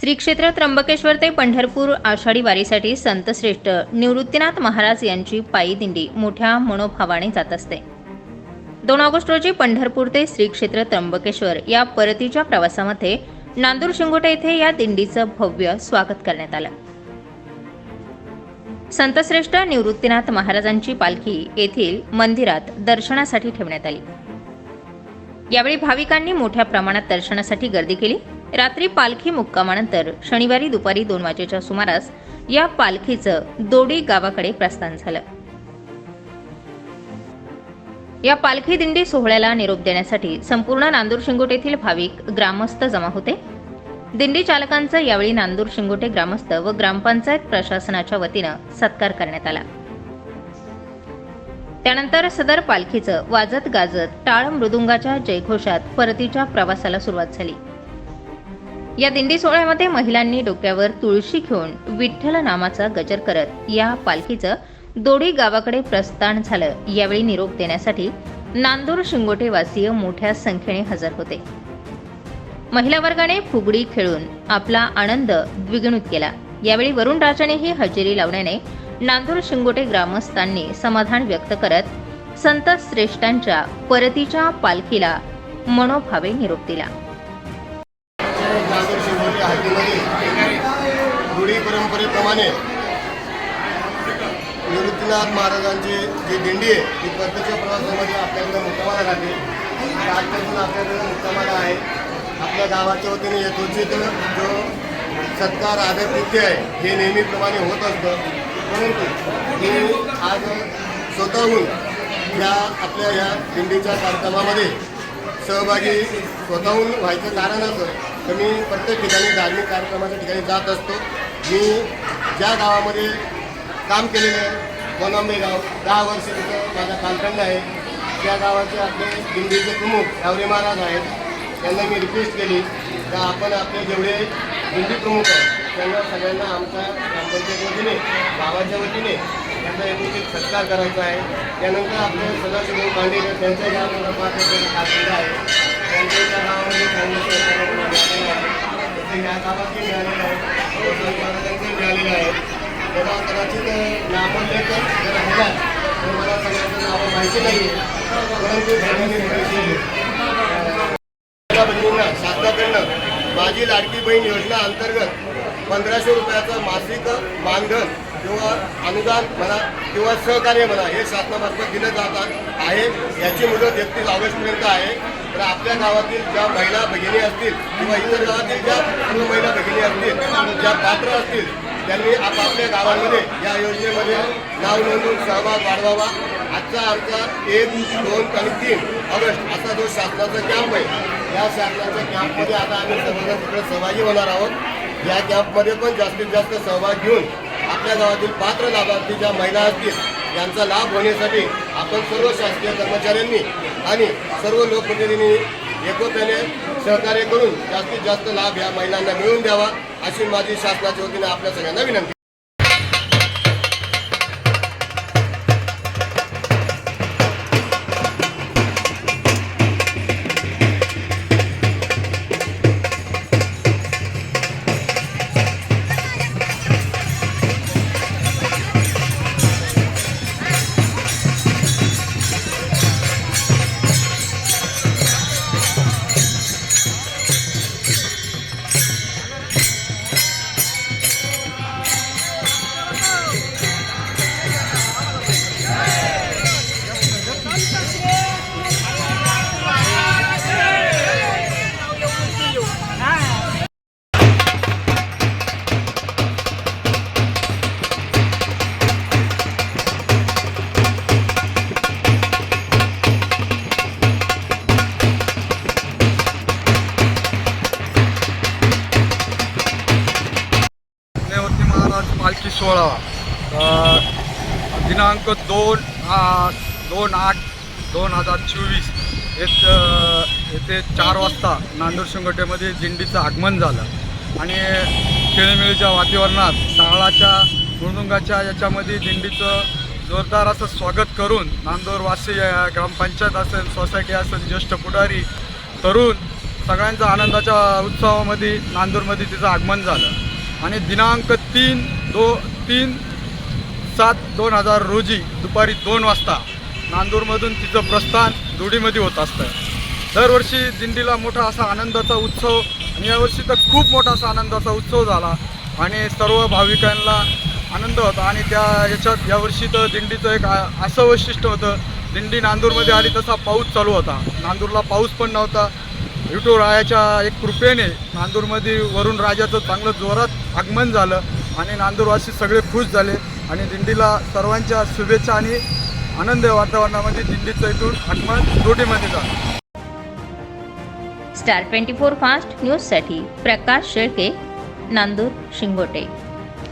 श्री क्षेत्र त्र्यंबकेश्वर ते पंढरपूर आषाढी वारीसाठी संतश्रेष्ठ निवृत्तीनाथ महाराज यांची पायी दिंडी मोठ्या मनोभावाने जात असते. दोन ऑगस्ट रोजी पंढरपूर ते श्री क्षेत्र त्र्यंबकेश्वर या परतीच्या प्रवासामध्ये नांदूर शिंगोटे येथे या दिंडीचं भव्य स्वागत करण्यात आलं. संतश्रेष्ठ निवृत्तीनाथ महाराजांची पालखी येथील मंदिरात दर्शनासाठी ठेवण्यात आली. यावेळी भाविकांनी मोठ्या प्रमाणात दर्शनासाठी गर्दी केली. रात्री पालखी मुक्कामानंतर शनिवारी दुपारी दोन वाजेच्या सुमारास या पालखीचं दोडी गावाकडे प्रस्थान झालं. या पालखी दिंडी सोहळ्याला निरोप देण्यासाठी संपूर्ण नांदूर शिंगोट येथील भाविक ग्रामस्थ जमा होते. दिंडी चालकांचा यावेळी नांदूर शिंगोटे ग्रामस्थ व ग्रामपंचायत प्रशासनाच्या वतीनं सत्कार करण्यात आला. त्यानंतर सदर पालखीचं वाजत गाजत टाळ मृदुंगाच्या जयघोषात परतीच्या प्रवासाला सुरुवात झाली. या दिंडी सोहळ्यामध्ये महिलांनी डोक्यावर तुळशी घेऊन विठ्ठल नामाचा गजर करत या पालखीचं दोडी गावाकडे प्रस्थान झालं. यावेळी निरोप देण्यासाठी नांदूर शिंगोटेवासीय मोठ्या संख्येने हजर होते. महिला वर्गाने फुगडी खेळून आपला आनंद द्विगुणित केला. यावेळी वरुण राजानेही हजेरी लावण्याने नांदूर शिंगोटे ग्रामस्थांनी समाधान व्यक्त करत संत श्रेष्ठांच्या परतीच्या पालखीला मनोभावे निरोप दिला. जागर शिंगोटे हद्दीमध्ये रूढी परंपरेप्रमाणे निवृत्तीनाथ महाराजांची जी दिंडी आहे ती परतीच्या प्रवासामध्ये आपल्याकडे मुक्कामाला राहते आजपासून आपल्याकडे मुक्कामाला आहे. आपल्या गावाच्या वतीने यथोचित जो सत्कार आदर तिथी आहे हे नेहमीप्रमाणे होत असतं. परंतु हे आज स्वतःहून या आपल्या या दिंडीच्या कार्यक्रमामध्ये सहभागी स्वतःहून व्हायचं कारण असं तर मी प्रत्येक ठिकाणी धार्मिक कार्यक्रमाच्या ठिकाणी जात असतो. मी ज्या गावामध्ये काम केलेलं आहे वनांबे गाव दहा वर्ष तिथं माझा कालखंड आहे. त्या गावाचे आपले दिंडीचे प्रमुख यावरे महाराज आहेत. त्यांना मी रिक्वेस्ट केली तर आपण आपले जेवढे दिंडी प्रमुख आहेत त्यांना सगळ्यांना आमच्या ग्रामपंचायत वतीने गावाच्या वतीने त्यांचा एकत्रित सत्कार करायचा आहे. त्यानंतर आपले सदाशिव भाऊ पांडेकर त्यांच्या गावात कालखंड आहे त्यांच्या त्या गावामध्ये चांगलं आहे. तसे या गावातही मिळालेलं आहे. वसंत महाराजांचंही मिळालेलं आहे. तेव्हा कदाचित नामोल्लेख जर हजार तर मला सगळ्यांचं नावं माहिती नाही आहे परंतु सगळ्यांनी बहिणींना शासनाकडनं माझी लाडकी बहीण योजना अंतर्गत पंधराशे रुपयाचं मासिक मानधन किंवा अनुदान म्हणा किंवा सहकार्य म्हणा हे शासनामार्फत दिलं जातात आहे. याची मुदत एकतीस ऑगस्टपर्यंत आहे. तर आपल्या गावातील ज्या महिला भगिनी असतील किंवा इतर गावातील ज्या पूर्ण महिला भगिनी असतील ज्या पात्र असतील त्यांनी आपापल्या गावांमध्ये या योजनेमध्ये नाव नोंदवून सहभाग वाढवावा. आजचा आमचा एक दोन आणि तीन ऑगस्ट असा जो शासनाचा कॅम्प आहे या शासनाच्या कॅम्पमध्ये आता आम्ही सर्वजण तिकडे सहभागी होणार आहोत. या कॅम्पमध्ये पण जास्तीत जास्त सहभाग घेऊन आपल्या गावातील पात्र लाभार्थी ज्या महिला असतील यांचा लाभ होण्यासाठी आपण सर्व शासकीय कर्मचाऱ्यांनी आणि सर्व लोकप्रतिनिधींनी एकोप्याने सहकार्य करून जास्तीत जास्त लाभ या महिलांना मिळवून द्यावा अशी माझी शासनाच्या वतीने आपल्या सगळ्यांना विनंती. पालखी सोहळा दिनांक दोन दोन आठ दोन हजार चोवीस. एक येथे चार वाजता नांदूर शिंगोटेमध्ये दिंडीचं आगमन झालं. आणि खेळमेळीच्या वातावरणात टाळाच्या मृदुंगाच्या याच्यामध्ये दिंडीचं जोरदार असं स्वागत करून नांदूरवासी ग्रामपंचायत असेल सोसायटी असेल ज्येष्ठ पुढारी तरुण सगळ्यांचा आनंदाच्या उत्सवामध्ये नांदूरमध्ये तिचं आगमन झालं. आणि दिनांक तीन दो तीन सात दोन हजार रोजी दुपारी दोन वाजता नांदूरमधून तिचं प्रस्थान धुडीमध्ये होत असतं. दरवर्षी दिंडीला मोठा असा आनंदाचा उत्सव आणि यावर्षी तर खूप मोठा असा आनंदाचा उत्सव झाला आणि सर्व भाविकांना आनंद होता आणि त्या याच्यात यावर्षी तर दिंडीचं एक असं वैशिष्ट्य होतं दिंडी नांदूरमध्ये आली तसा पाऊस चालू होता. नांदूरला पाऊस पण नव्हता. विठुरायाच्या एक कृपेने नांदूरमध्ये वरुण राजाचं चांगलं जोरात आगमन झालं आणि नांदूरवासी सगळे खुश झाले आणि दिंडीला सर्वांच्या शुभेच्छा आणि आनंद वातावरणामध्ये दिंडीचं इथून आगमन रोटीमध्ये झालं. स्टार ट्वेंटी फोर फास्ट न्यूजसाठी प्रकाश शेळके नांदूर शिंगोटे.